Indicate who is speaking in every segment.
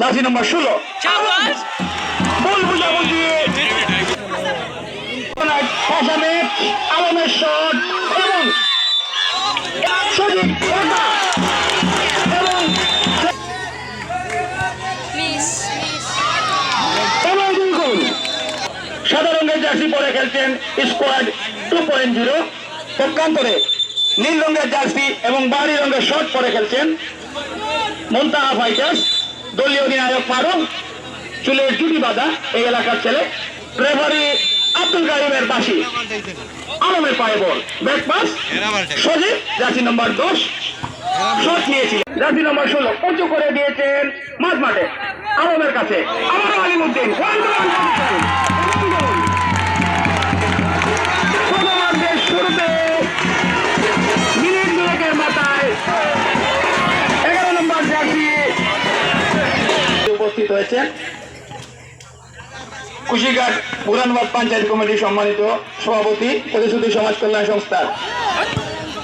Speaker 1: Jersey নম্বর ষোলো। ভুল বুঝাবুঝি। আলমের শট এবং সঠিক জার্সি পরে খেলছেন স্কোয়াড পক্ষান্তরে নীল রঙের জার্সি এবং রঙের শর্ট পরে খেলছেন ফাইটার্স, দলীয় অধিনায়ক চুলের জুটি এই এলাকার ছেলে। রেফারি আব্দুল কারিমের বাসি আলমের পায়ে বল জার্সি নম্বর দশ, শট নিয়েছিলেন। জার্সি নম্বর ষোলো উঁচু করে দিয়েছেন মাঝ মাঠে আলমের কাছে আমার আলিমুদ্দিন উপস্থিত হয়েছেন কুশিঘাট পুরানবাদ পঞ্চায়েত কমিটির সম্মানিত সভাপতি প্রতিশ্রুতি সমাজ কল্যাণ সংস্থার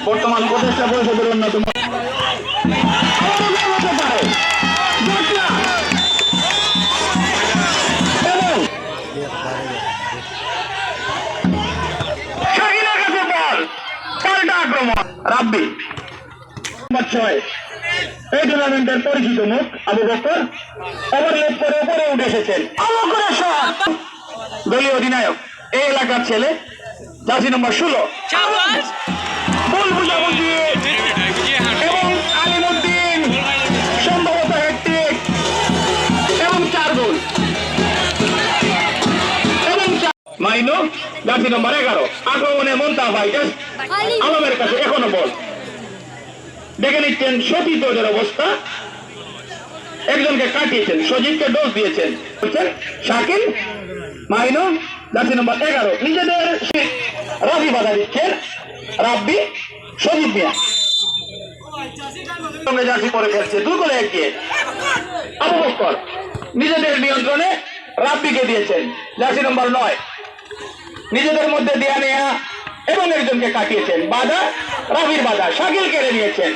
Speaker 1: বর্তমান উপদেষ্টা পরিষদের অন্যতম। রাব্বি। ছয়। এই টুর্নামেন্টের পরিচিত মুখ আবু বকর ওভারলেপ করে উপরে উঠে এসেছেন। আবু দলীয় অধিনায়ক এই এলাকার ছেলে জার্সি নম্বর ষোলো। বুঝাবুঝি এবং আলিমুদ্দিন সম্ভবত হ্যাট্রিক এবং চার গোল। এবং চার- মাইনো জার্সি নম্বর এগারো। আক্রমণে মন্তা ফাইটার্স আলমের কাছে এখনও বল। দেখে নিচ্ছেন ওদের অবস্থা। একজনকে কাটিয়েছেন, সজীবকে ডোজ দিয়েছেন। বলছেন, শাকিল, মাইনো, জার্সি নম্বর এগারো। নিজেদের রাবি বাধা দিচ্ছেন, রাব্বি, সজীব মিয়া। জার্সি আবু বক্কর নিজেদের নিয়ন্ত্রণে রাব্বিকে দিয়েছেন, জার্সি নম্বর নয়। নিজেদের মধ্যে দেয়া নেয়া এবং কাটিয়েছেন। বাধা রাবির বাধা, শাকিল কেড়ে নিয়েছেন।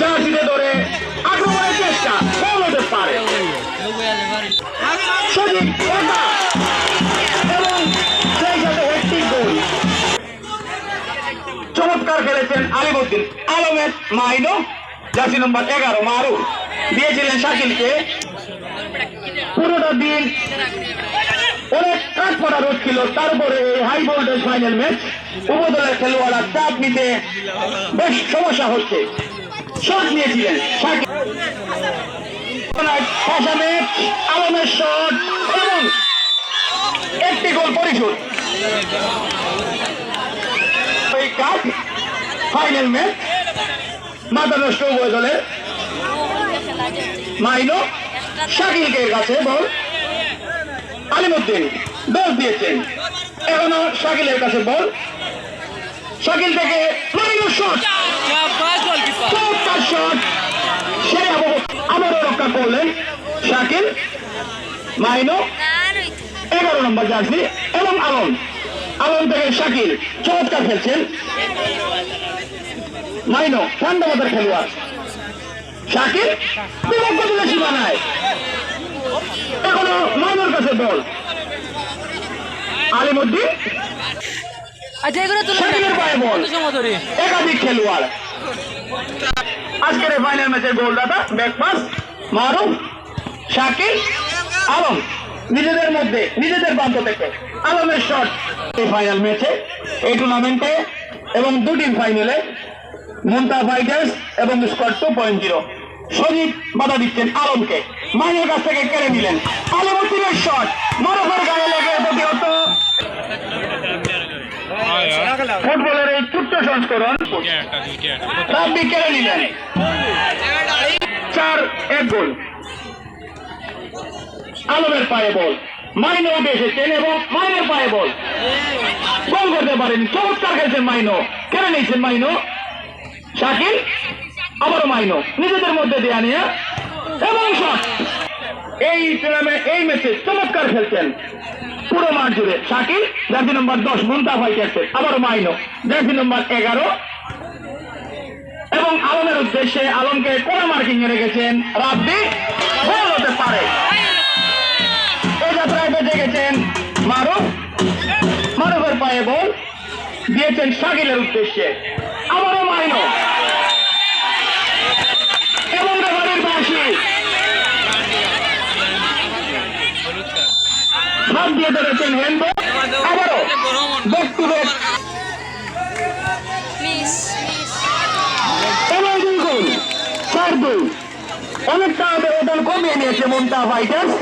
Speaker 1: জার্সিতে ধরে আক্রমণের চেষ্টা হতে পারে। চমৎকার খেলেছেন আলিমুদ্দিন। আলমের মাইনো, জার্সি নম্বর এগারো, মারুফ। দিয়েছিলেন শাকিলকে। পুরোটা দিন অনেক ছিল, তারপরে হাই ভোল্টেজ ফাইনাল ম্যাচ উপদলের খেলোয়াড়রা চাপ নিতে বেশ সমস্যা হচ্ছে। শট নিয়েছিলেন আলমের শট, এবং একটি গোল পরিশোধ। কাপ ফাইনাল ম্যাচ মাথা নষ্ট উভয় দলের। মাইনো, শাকিলকে কাছে বল। আলিমুদ্দিন দোষ দিয়েছেন। এখনও শাকিলের কাছে বল। শাকিল থেকে শট চমৎকার শট সে রক্ষা করলেন শাকিল মাইনো এগারো নম্বর জার্সি এবং আলম। আলম থেকে শাকিল চমৎকার খেলছেন। মাইনো ঠান্ডা মাথার খেলোয়াড়। শাকিল সীমানায় বল আলিমুদ্দিন?
Speaker 2: আচ্ছা এগুলো তুলে
Speaker 1: পায়ে বল একাধিক খেলোয়াড়। আজকের ফাইনাল ম্যাচের গোলদাতা ব্যাকপাস মারুফ শাকিল আলম। নিজেদের মধ্যে নিজেদের প্রান্ত থেকে। আলমের শট এই ফাইনাল ম্যাচে এই টুর্নামেন্টে এবং দুটি ফাইনালে মুন্তা ফাইটার্স এবং squad two point zero Sajib বাধা দিচ্ছেন আলমকে। মাইনের কাছ থেকে কেড়ে নিলেন। আলমুদ্দিনের শট। মারুফের গায়ে লেগে প্রতিহত ফুটবলের এই ছোট্ট সংস্করণ রাব্বি কেড়ে নিলেন। চার, এক গোল। আলমের পায়ে বল। মাইনো উঠে এসেছেন এবং মাইনের পায়ে বল। গোল করতে পারেন। চমৎকার খেলছেন মাইনো। কেড়ে নিয়েছেন মাইনো। শাকিল, আবারও মাইনো। নিজেদের মধ্যে দেয়া নিয়ে। এবং এই এই ম্যাচে চমৎকার খেলছেন পুরো মাঠ জুড়ে। শাকিল, জার্সি নম্বর দশ মুন্তাফাই ক্যাপ্টেন আবারও মাইনো। জার্সি নম্বর এগারো। এবং আলমের উদ্দেশ্যে আলমকে কোনা মার্কিং এ রেখেছেন রাব্বি। গোল হতে পারে। এই যাত্রায় বেঁচে গেছেন মারুফ। মারুফের পায়ে বল দিয়েছেন শাকিলের উদ্দেশ্যে। আবারও মাইনো এবং রেফারির বাঁশি হাত দিয়ে ধরেছেন হ্যান্ডবল আবারও দুই। অনেকটা ব্যবধান কমিয়ে নিয়েছে মন্টা ফাইটার্স।